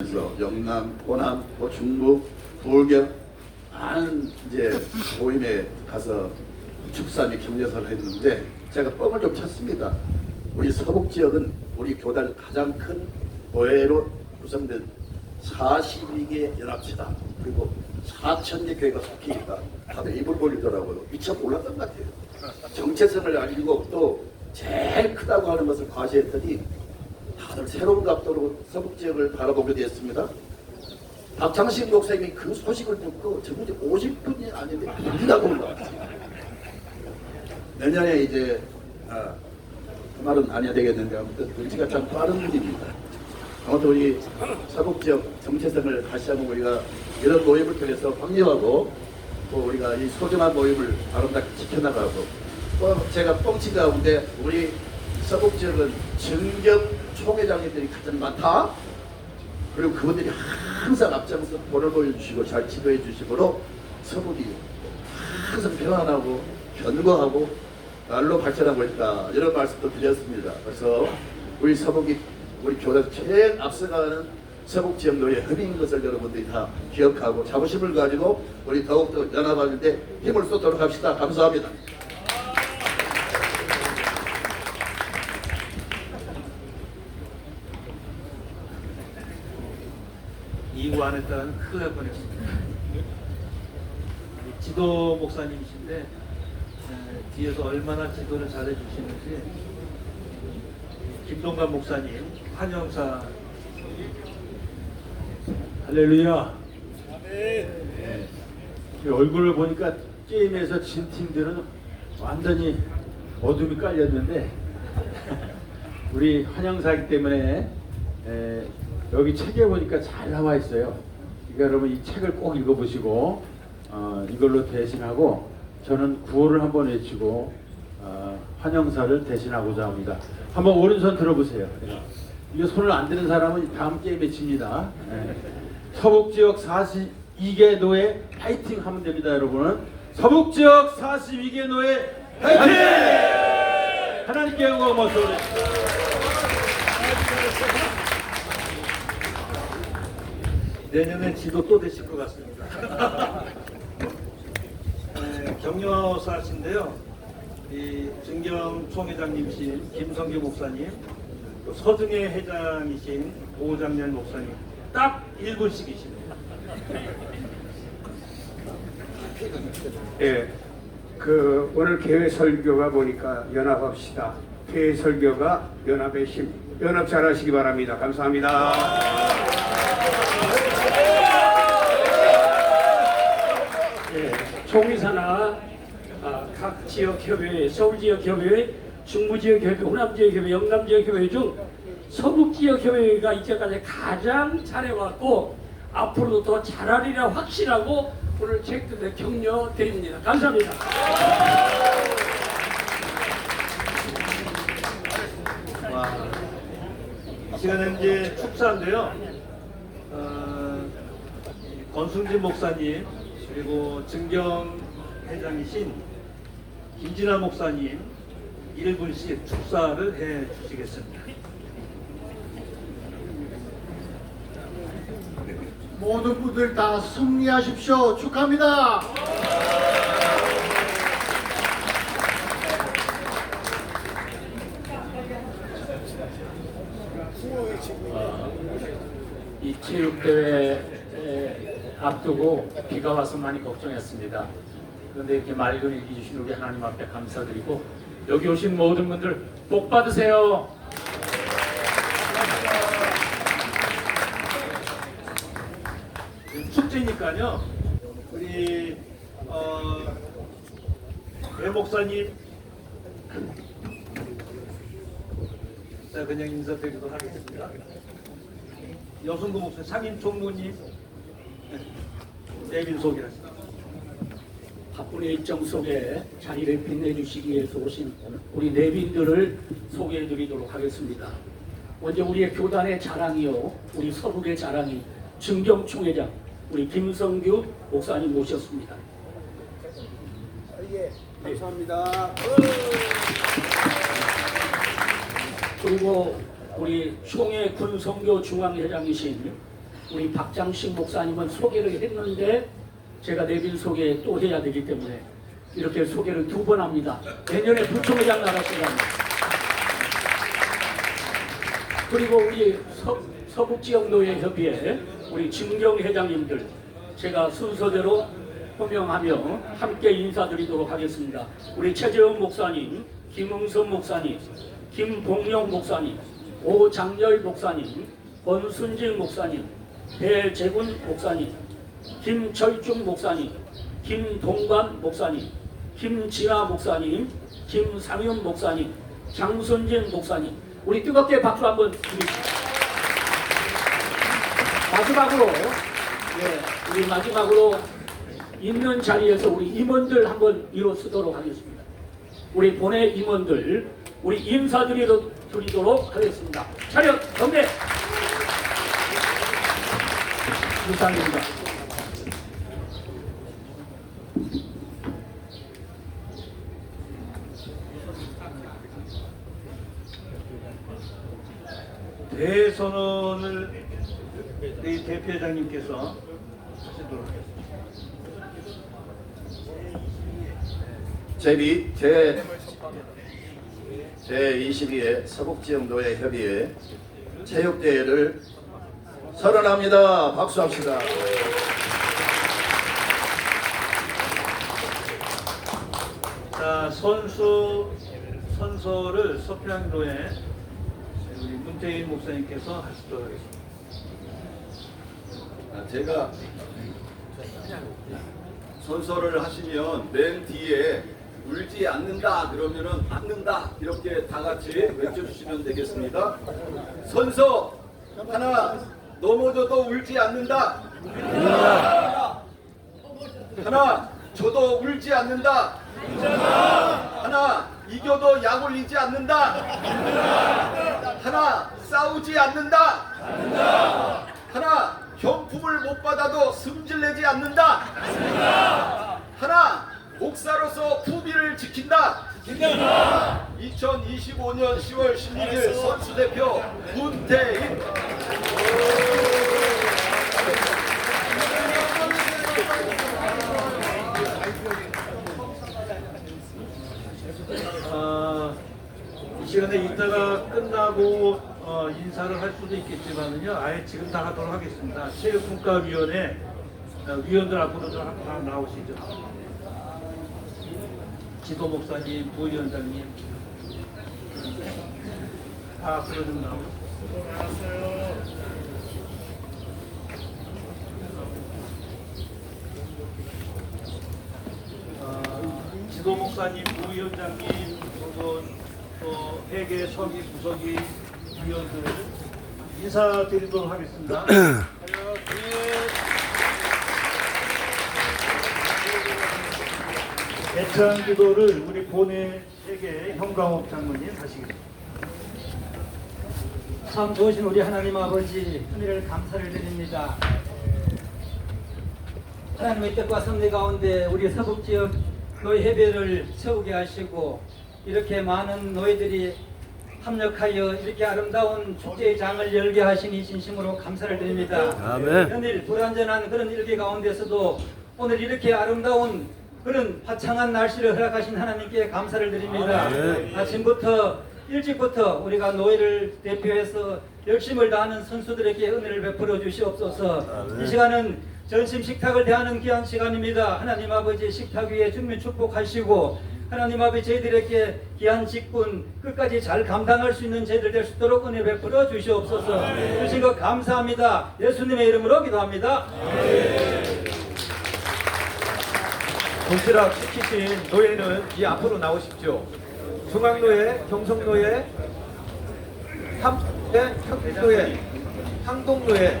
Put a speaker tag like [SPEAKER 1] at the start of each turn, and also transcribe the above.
[SPEAKER 1] 그래서 영남, 호남, 뭐 중부, 부울경 많은 이제 모임에 가서 축사및 격려사를 했는데 제가 뻥을 좀 쳤습니다. 우리 서북 지역은 우리 교단 가장 큰 모회로 구성된 42개 연합체다. 그리고 4천 개 교회가 속해 있다. 다들 입을 벌리더라고요. 미처 몰랐던 것 같아요. 정체성을 알리고 또 제일 크다고 하는 것을 과시했더니 다들 새로운 각도로 서북 지역을 바라보게 되었습니다. 박창식 목사님이 그 소식을 듣고 저분이 50분이 아닌데 울다고 올라왔어요. 내년에 이제 아, 그 말은 안 해야 되겠는데 아무튼 의지가 참 빠른 분입니다. 아무튼 우리 서북 지역 정체성을 다시 한번 우리가 이런 모임을 통해서 확립하고 또 우리가 이 소중한 모임을 아름답게 지켜나가고 또 제가 뻥친 가운데 우리 서북 지역은 정경 총회장님들이 가장 많다. 그리고 그분들이 항상 앞장서 본을 보여주시고 잘 지도해 주시므로 서북이 항상 평안하고 견고하고 날로 발전하고 있다 이런 말씀도 드렸습니다. 그래서 우리 서북이 우리 교단 제일 앞서가는 서북 지역 노예 협의인 것을 여러분들이 다 기억하고 자부심을 가지고 우리 더욱더 연합하는데 힘을 쏟도록 합시다. 감사합니다.
[SPEAKER 2] 이후 안에 따른 큰일 날 뻔했습니다. 이 지도 목사님이신데 에, 뒤에서 얼마나 지도를 잘해 주시는지 김동관 목사님 환영사
[SPEAKER 3] 할렐루야. 네. 이 얼굴을 보니까 게임에서 진 팀들은 완전히 어둠이 깔렸는데 우리 환영사기 때문에 에, 여기 책에 보니까 잘 나와 있어요. 그러니까 여러분 이 책을 꼭 읽어보시고 어, 이걸로 대신하고 저는 구호를 한번 외치고 어, 환영사를 대신하고자 합니다. 한번 오른손 들어보세요. 예. 이거 손을 안 드는 사람은 다음 게임에 집니다. 예. 서북 지역 42개 노예 파이팅 하면 됩니다, 여러분은. 서북 지역 42개 노예 파이팅! 하나님께 영광 모습
[SPEAKER 2] 내년에 지도 또 되실 것 같습니다. 에, 격려사신데요. 이 증경 총회장님이신 김성규 목사님, 또 서중회 회장이신 오장렬 목사님 딱 1분씩이십니다.
[SPEAKER 4] 예, 그 오늘 개회 설교가 보니까 연합합시다. 개회 설교가 연합의 힘. 연합 잘하시기 바랍니다. 감사합니다.
[SPEAKER 5] 예, 총회사나 아, 각 지역 협의회, 서울 지역 협의회, 중부 지역 협의회, 호남 지역 협의회, 영남 지역 협의회 중 서북 지역 협의회가 이제까지 가장 잘해왔고 앞으로도 더 잘하리라 확신하고 오늘 책들에 격려 드립니다. 감사합니다.
[SPEAKER 2] 와, 이 시간은 이제 축사인데요. 어, 이 권승진 목사님 그리고 증경 회장이신 김진아 목사님 1분씩 축사를 해 주시겠습니다.
[SPEAKER 6] 모든 분들 다 승리하십시오. 축하합니다.
[SPEAKER 5] 이 체육대회 앞두고 비가 와서 많이 걱정했습니다. 그런데 이렇게 맑은 일기 주신 우리 하나님 앞에 감사드리고 여기 오신 모든 분들 복 받으세요.
[SPEAKER 2] 축제니까요. 우리 어, 배 목사님 자 그냥 인사드리도록 하겠습니다. 여순구 목사 상임 총무님 내빈 소개하시죠.
[SPEAKER 5] 바쁜 일정 속에 자리를 빛내주시기 위해서 오신 우리 내빈들을 소개해드리도록 하겠습니다. 먼저 우리의 교단의 자랑이요, 우리 서북의 자랑이 증경 총회장 우리 김성규 목사님 모셨습니다.
[SPEAKER 4] 감사합니다.
[SPEAKER 5] 그리고 우리 총회 군성교 중앙회장이신 우리 박장식 목사님은 소개를 했는데 제가 내빈 소개 또 해야 되기 때문에 이렇게 소개를 두 번 합니다. 내년에 부총회장 나가시라고. 그리고 우리 서, 서북지역노예협의회 우리 진경 회장님들 제가 순서대로 호명하며 함께 인사드리도록 하겠습니다. 우리 최재원 목사님, 김응선 목사님, 김봉영 목사님, 오장열 목사님, 권순진 목사님, 배재군 목사님, 김철중 목사님, 김동관 목사님, 김진아 목사님, 김상윤 목사님, 장순진 목사님, 우리 뜨겁게 박수 한번 드리겠습니다. 마지막으로, 예, 우리 마지막으로 있는 자리에서 우리 임원들 한번 일어서도록 하겠습니다. 우리 본회 임원들, 우리 인사드리도록 드리도록 하겠습니다. 차렷, 경례! 이상입니다.
[SPEAKER 2] 대선언을 이 대표장님께서 하시도록 하겠습니다.
[SPEAKER 1] 제비 제 제22회 서북지역 노예 협의회 체육대회를 선언합니다. 박수합시다.
[SPEAKER 2] 자, 선수 선서를 서평로에 우리 문재인 목사님께서 하시도록 하겠습니다.
[SPEAKER 7] 아, 제가 선서를 하시면 맨 뒤에 울지 않는다 그러면은 않는다 이렇게 다 같이 외쳐주시면 되겠습니다. 선서 하나 넘어져도 울지 않는다. 하나 저도 울지 않는다. 하나 이겨도 약 올리지 않는다. 하나 싸우지 않는다. 하나 경품을 못 받아도 승질내지 않는다. 하나 목사로서 후비를 지킨다. 2025년 10월 16일 선수 대표 문태인.
[SPEAKER 2] 어, 이 시간에 이따가 끝나고 어, 인사를 할 수도 있겠지만은요, 아예 지금 다 하도록 하겠습니다. 체육분과위원회 어, 위원들 앞으로 좀 한- 다 나오시죠. 지도 목사님, 부위원장님 다 앞으로 좀 나오세요. 어, 지도 목사님, 부위원장님, 그리고 또 회계 서기 부서기 위원들 인사드리도록 하겠습니다. 애찬 기도를 우리 본회 회계 현강옥 장로님 하시겠습니다.
[SPEAKER 8] 참 좋으신 우리 하나님 아버지 은혜를 감사를 드립니다. 하나님의 뜻과 섭리 가운데 우리 서북지역 노예협의회를 세우게 하시고 이렇게 많은 노예들이 합력하여 이렇게 아름다운 축제의 장을 열게 하시니 진심으로 감사를 드립니다. 이런 일 불완전한 그런 일기 가운데서도 오늘 이렇게 아름다운 그런 화창한 날씨를 허락하신 하나님께 감사를 드립니다. 아침부터 일찍부터 우리가 노예를 대표해서 열심을 다하는 선수들에게 은혜를 베풀어 주시옵소서. 이 시간은 전심 식탁을 대하는 귀한 시간입니다. 하나님 아버지 식탁 위에 주민 축복하시고 하나님 아버지 저희들에게 귀한 직분 끝까지 잘 감당할 수 있는 저희들 될 수 있도록 은혜 베풀어 주시옵소서. 주신 것 감사합니다. 예수님의 이름으로 기도합니다.
[SPEAKER 9] 도시락 시키신 노예는 이 앞으로 나오십시오. 중앙노예, 경성노예, 삼, 네, 평택노예, 항동노예,